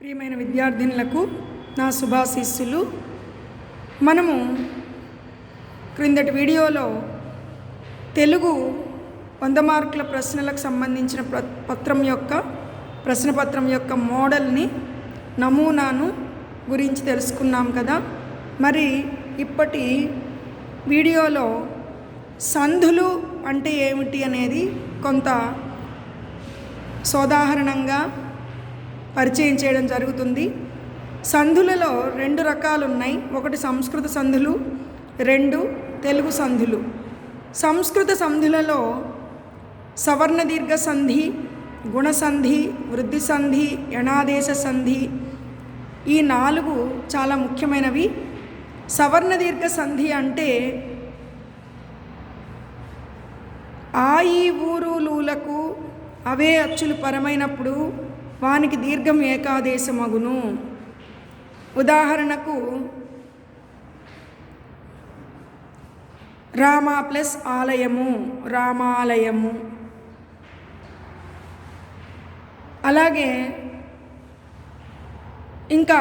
ప్రియమైన విద్యార్థినులకు నా శుభాశీస్సులు. మనము క్రిందటి వీడియోలో తెలుగు వంద మార్కుల ప్రశ్నలకు సంబంధించిన ప్ర పత్రం యొక్క ప్రశ్నపత్రం యొక్క మోడల్ని నమూనాను గురించి తెలుసుకున్నాం కదా. మరి ఇప్పటి వీడియోలో సంధులు అంటే ఏమిటి అనేది కొంత సోదాహరణంగా పరిచయం చేయడం జరుగుతుంది. సంధులలో రెండు రకాలు ఉన్నాయి ఒకటి సంస్కృత సంధులు రెండు తెలుగు సంధులు. సంస్కృత సంధులలో సవర్ణ దీర్ఘ సంధి గుణసంధి వృద్ధి సంధి యణాదేశ సంధి ఈ నాలుగు చాలా ముఖ్యమైనవి. సవర్ణ దీర్ఘ సంధి అంటే ఆ ఈ ఊరు లూలకు అవే అచ్చులు పరమైనప్పుడు వానికి దీర్ఘం ఏకాదేశమగును. ఉదాహరణకు రామ ప్లస్ ఆలయము రామాలయము. అలాగే ఇంకా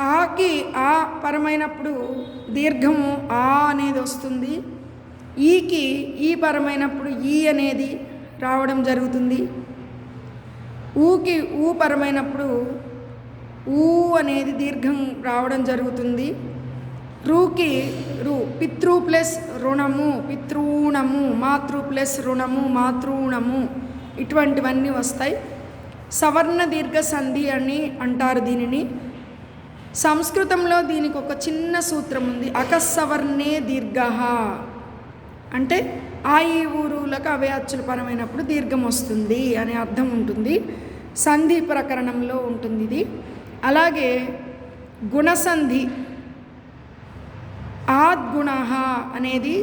ఆకి ఆ పరమైనప్పుడు దీర్ఘము ఆ అనేది వస్తుంది. ఈకి ఈ పరమైనప్పుడు ఈ అనేది రావడం జరుగుతుంది. ఊకి ఊ పరమైనప్పుడు ఊ అనేది దీర్ఘం రావడం జరుగుతుంది. రూకి రు పితృ ప్లస్ రుణము పితృణము మాతృ ప్లస్ రుణము మాతృణము ఇటువంటివన్నీ వస్తాయి. సవర్ణ దీర్ఘ సంధి అని అంటారు దీనిని. సంస్కృతంలో దీనికి ఒక చిన్న సూత్రం ఉంది. అకస్సవర్ణే దీర్ఘ. అంటే ఆ ఈ ఊరులకు అవే అచ్చుల పరమైనప్పుడు దీర్ఘం వస్తుంది అనే అర్థం ఉంటుంది. సంధి ప్రకరణంలో ఉంటుంది ఇది. అలాగే గుణసంధి ఆద్గుణ అనేది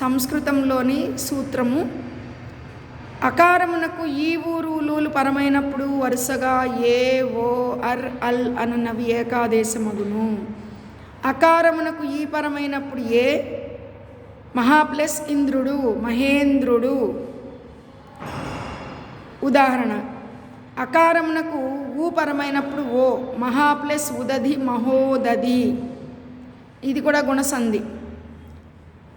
సంస్కృతంలోని సూత్రము. అకారమునకు ఈ ఊరు లూలు పరమైనప్పుడు వరుసగా ఏ ఓ అర్ అల్ అనున్నవి ఏకాదేశమగును. అకారమునకు ఈ పరమైనప్పుడు ఏ మహా ప్లస్ ఇంద్రుడు మహేంద్రుడు. ఉదాహరణ అకారమునకు ఊ పరమైనప్పుడు ఓ మహా ప్లస్ ఉదధి మహోదధి. ఇది కూడా గుణసంధి.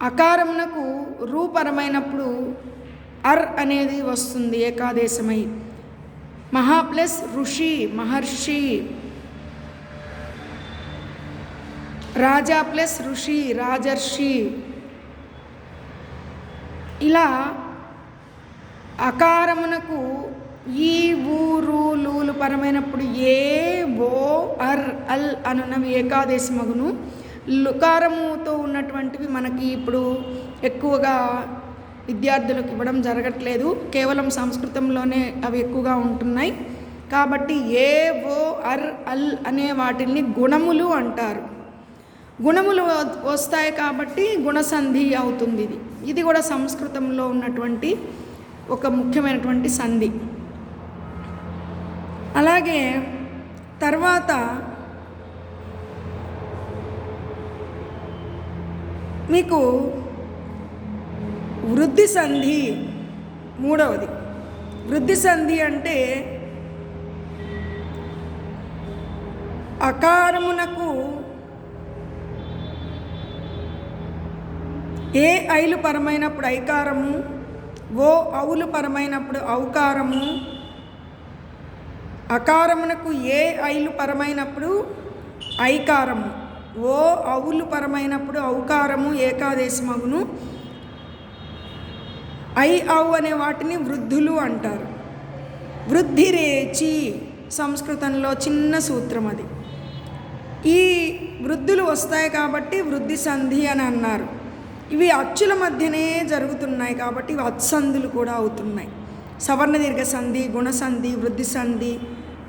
అకారమునకు రూపరమైనప్పుడు అర్ అనేది వస్తుంది ఏకాదేశమై. మహా ప్లస్ ఋషి మహర్షి. రాజా ప్లస్ ఋషి రాజర్షి. ఇలా అకారమునకు ఈ ఊరు లూలు పరమైనప్పుడు ఏ ఓ అర్ అల్ అనున్నవి ఏకాదేశమగును. లుకారముతో ఉన్నటువంటివి మనకి ఇప్పుడు ఎక్కువగా విద్యార్థులకు ఇవ్వడం జరగట్లేదు. కేవలం సంస్కృతంలోనే అవి ఎక్కువగా ఉంటున్నాయి. కాబట్టి ఏ ఓ అర్ అల్ అనే వాటిని గుణములు అంటారు. గుణములు వస్తాయి కాబట్టి గుణసంధి అవుతుంది ఇది. ఇది కూడా సంస్కృతంలో ఉన్నటువంటి ఒక ముఖ్యమైనటువంటి సంధి. అలాగే తర్వాత మీకు వృద్ధి సంధి మూడవది. వృద్ధి సంధి అంటే అకారమునకు ఏ ఐలు పరమైనప్పుడు ఐకారము? ఓ అవులు పరమైనప్పుడు ఔకారము? అకారమునకు ఏ ఐలు పరమైనప్పుడు ఐకారము? ఓ అవులు పరమైనప్పుడు ఔకారము ఏకాదేశమగును. ఐ ఔ అనే వాటిని వృద్ధులు అంటారు. వృద్ధిరేచి సంస్కృతంలో చిన్న సూత్రం అది ఈ వృద్ధులు వస్తాయి కాబట్టి వృద్ధి సంధి అని అన్నారు. ఇవి అచ్చుల మధ్యనే జరుగుతున్నాయి కాబట్టి ఇవి అత్సంధులు కూడా అవుతున్నాయి. సవర్ణ దీర్ఘ సంధి గుణసంధి వృద్ధి సంధి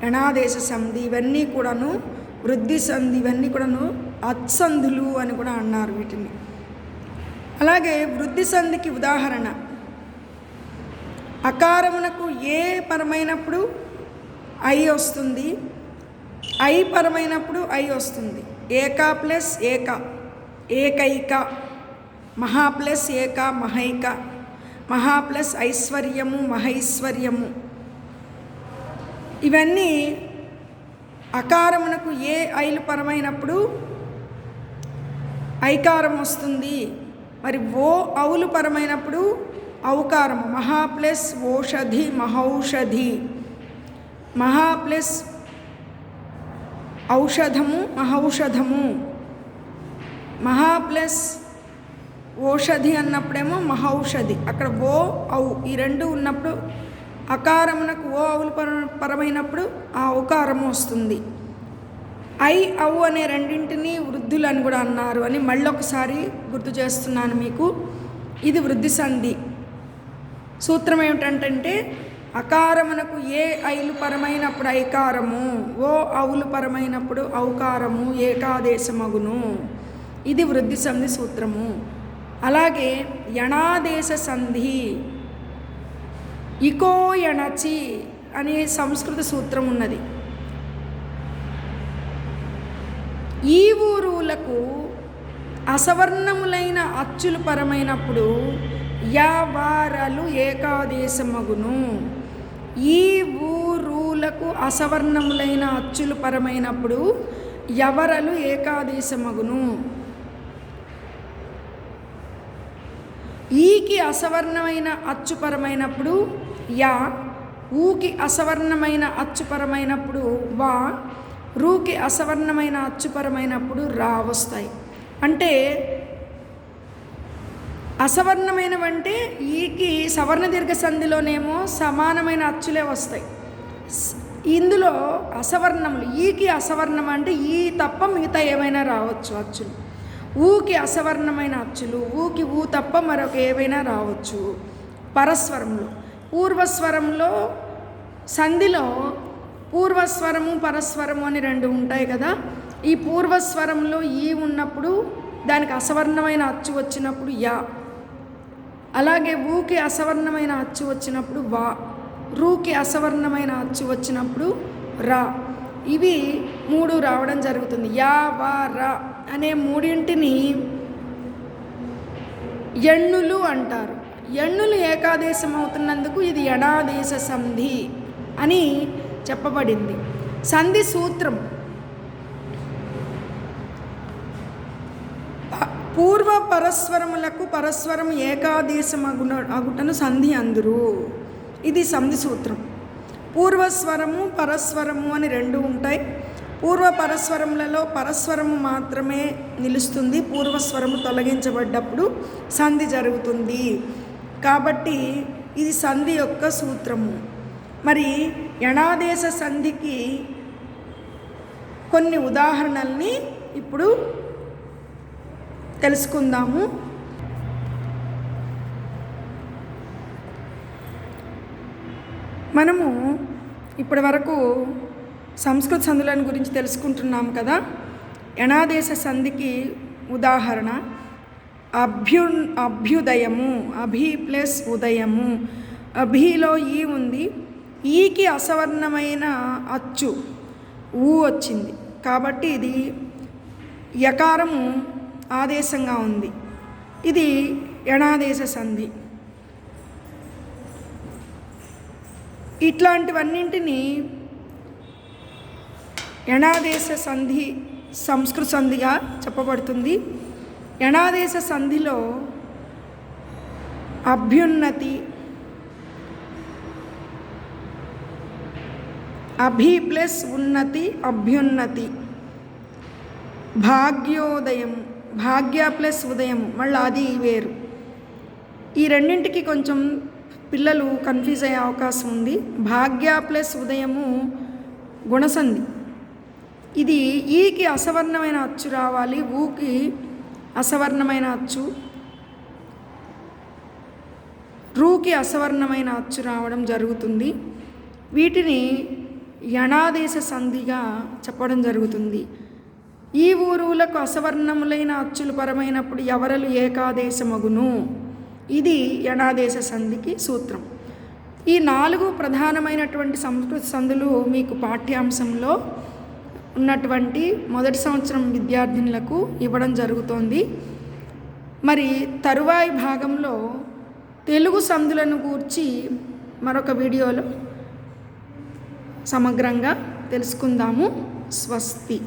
యణాదేశ సంధి ఇవన్నీ కూడాను వృద్ధి సంధి ఇవన్నీ కూడాను అత్సంధులు అని కూడా అన్నారు వీటిని. అలాగే వృద్ధి సంధికి ఉదాహరణ. అకారమునకు ఏ పరమైనప్పుడు ఐ వస్తుంది? ఐ పరమైనప్పుడు ఐ వస్తుంది. ఏకా ప్లస్ ఏక. ఏకైక. మహా ప్లస్ ఏక మహైక. మహా ప్లస్ ఐశ్వర్యము మహైశ్వర్యము. ఇవన్నీ అకారమునకు ఏ ఐలు పరమైనప్పుడు ఐకారం వస్తుంది. మరి ఓ అవులు పరమైనప్పుడు ఔకారము. మహా ప్లస్ ఓషధి మహౌషధి. మహా ప్లస్ ఔషధము మహౌషధము. మహా ప్లస్ ఓషధి అన్నప్పుడేమో మహౌషధి. అక్కడ ఓ ఔ ఈ రెండు ఉన్నప్పుడు అకారమునకు ఓ అవులు పర పరమైనప్పుడు ఆ ఔకారము వస్తుంది. ఐ ఔ అనే రెండింటిని వృద్ధులు అని కూడా అన్నారు అని మళ్ళొకసారి గుర్తు చేస్తున్నాను మీకు. ఇది వృద్ధి సంధి. సూత్రం ఏమిటంటే అకారమునకు ఏ ఐలు పరమైనప్పుడు ఐకారము ఓ అవులు పరమైనప్పుడు ఔకారము ఏకాదేశమగును. ఇది వృద్ధి సంధి సూత్రము. అలాగే యణాదేశ సంధి ఇకో యణచి అనే సంస్కృత సూత్రం ఉన్నది. ఈ ఊరులకు అసవర్ణములైన అచ్చులు పరమైనప్పుడు యావారలు ఏకాదేశమగును. ఈ ఊరులకు అసవర్ణములైన అచ్చులు పరమైనప్పుడు ఎవరలు ఏకాదేశమగును. ఈకి అసవర్ణమైన అచ్చుపరమైనప్పుడు యా ఊకి అసవర్ణమైన అచ్చుపరమైనప్పుడు వా రూకి అసవర్ణమైన అచ్చుపరమైనప్పుడు రా వస్తాయి. అంటే అసవర్ణమైనవంటే ఈకి సవర్ణ దీర్ఘ సంధిలోనేమో సమానమైన అచ్చులే వస్తాయి. ఇందులో అసవర్ణములు ఈకి అసవర్ణం అంటే ఈ తప్ప మిగతా ఏమైనా రావచ్చు అచ్చులు. ఊకి అసవర్ణమైన అచ్చులు ఊకి ఊ తప్ప మరొక ఏవైనా రావచ్చు. పరస్వరంలో పూర్వస్వరంలో సంధిలో పూర్వస్వరము పరస్వరము అని రెండు ఉంటాయి కదా. ఈ పూర్వస్వరంలో ఈ ఉన్నప్పుడు దానికి అసవర్ణమైన అచ్చు వచ్చినప్పుడు యా. అలాగే ఊకి అసవర్ణమైన అచ్చు వచ్చినప్పుడు వా. రూకి అసవర్ణమైన అచ్చు వచ్చినప్పుడు రా. ఇవి మూడు రావడం జరుగుతుంది. యా వా రా. అనే మూడింటిని ఎన్నులు అంటారు. ఎన్నులు ఏకాదేశం అవుతున్నందుకు ఇది ఎడాదేశ సంధి అని చెప్పబడింది. సంధి సూత్రం ప- పూర్వ పరస్వరములకు పరస్వరం ఏకాదేశం అగున అగుటను సంధి అందురు. ఇది సంధి సూత్రం. పూర్వస్వరము పరస్వరము అని రెండు ఉంటాయి. పూర్వ పరస్వరములలో పరస్వరము మాత్రమే నిలుస్తుంది పూర్వస్వరము తొలగించబడ్డప్పుడు సంధి జరుగుతుంది. కాబట్టి ఇది సంధి యొక్క సూత్రము. మరి యణాదేశ సంధికి కొన్ని ఉదాహరణల్ని ఇప్పుడు తెలుసుకుందాము. మనము ఇప్పటి వరకు సంస్కృత సంధులను గురించి తెలుసుకుంటున్నాం కదా. ఎణాదేశ సంధికి ఉదాహరణ అభ్యు అభ్యుదయము అభి ప్లస్ ఉదయము. అభిలో ఈ ఉంది. ఈకి అసవర్ణమైన అచ్చు ఊ వచ్చింది. కాబట్టి ఇది యకారము ఆదేశంగా ఉంది. ఇది ఎణాదేశ సంధి. ఇట్లాంటివన్నింటినీ యణాదేశ సంధి సంస్కృత సంధిగా చెప్పబడుతుంది. యణాదేశ సంధిలో అభ్యున్నతి అభి ప్లస్ ఉన్నతి అభ్యున్నతి భాగ్యోదయం భాగ్య ప్లస్ ఉదయం మళ్ళీ అది వేరు. ఈ రెండింటికి కొంచెం పిల్లలు కన్ఫ్యూజ్ అయ్యే అవకాశం ఉంది. భాగ్య ప్లస్ ఉదయము గుణసంధి. ఇది ఈకి అసవర్ణమైన అచ్చు రావాలి ఊకి అసవర్ణమైన అచ్చు. రూకి అసవర్ణమైన అచ్చు రావడం జరుగుతుంది. వీటిని యణాదేశ సంధిగా చెప్పడం జరుగుతుంది. ఈ ఊరులకు అసవర్ణములైన అచ్చులు పరమైనప్పుడు ఎవరలు ఏకాదేశమగును? ఇది యణాదేశ సంధికి సూత్రం. ఈ నాలుగు ప్రధానమైనటువంటి సంస్కృత సంధులు మీకు పాఠ్యాంశంలో ఉన్నటువంటి మొదటి సంవత్సరం విద్యార్థినులకు ఇవ్వడం జరుగుతోంది. మరి తరువాయి భాగంలో తెలుగు సంధులను గూర్చి మరొక వీడియోలో సమగ్రంగా తెలుసుకుందాము. స్వస్తి.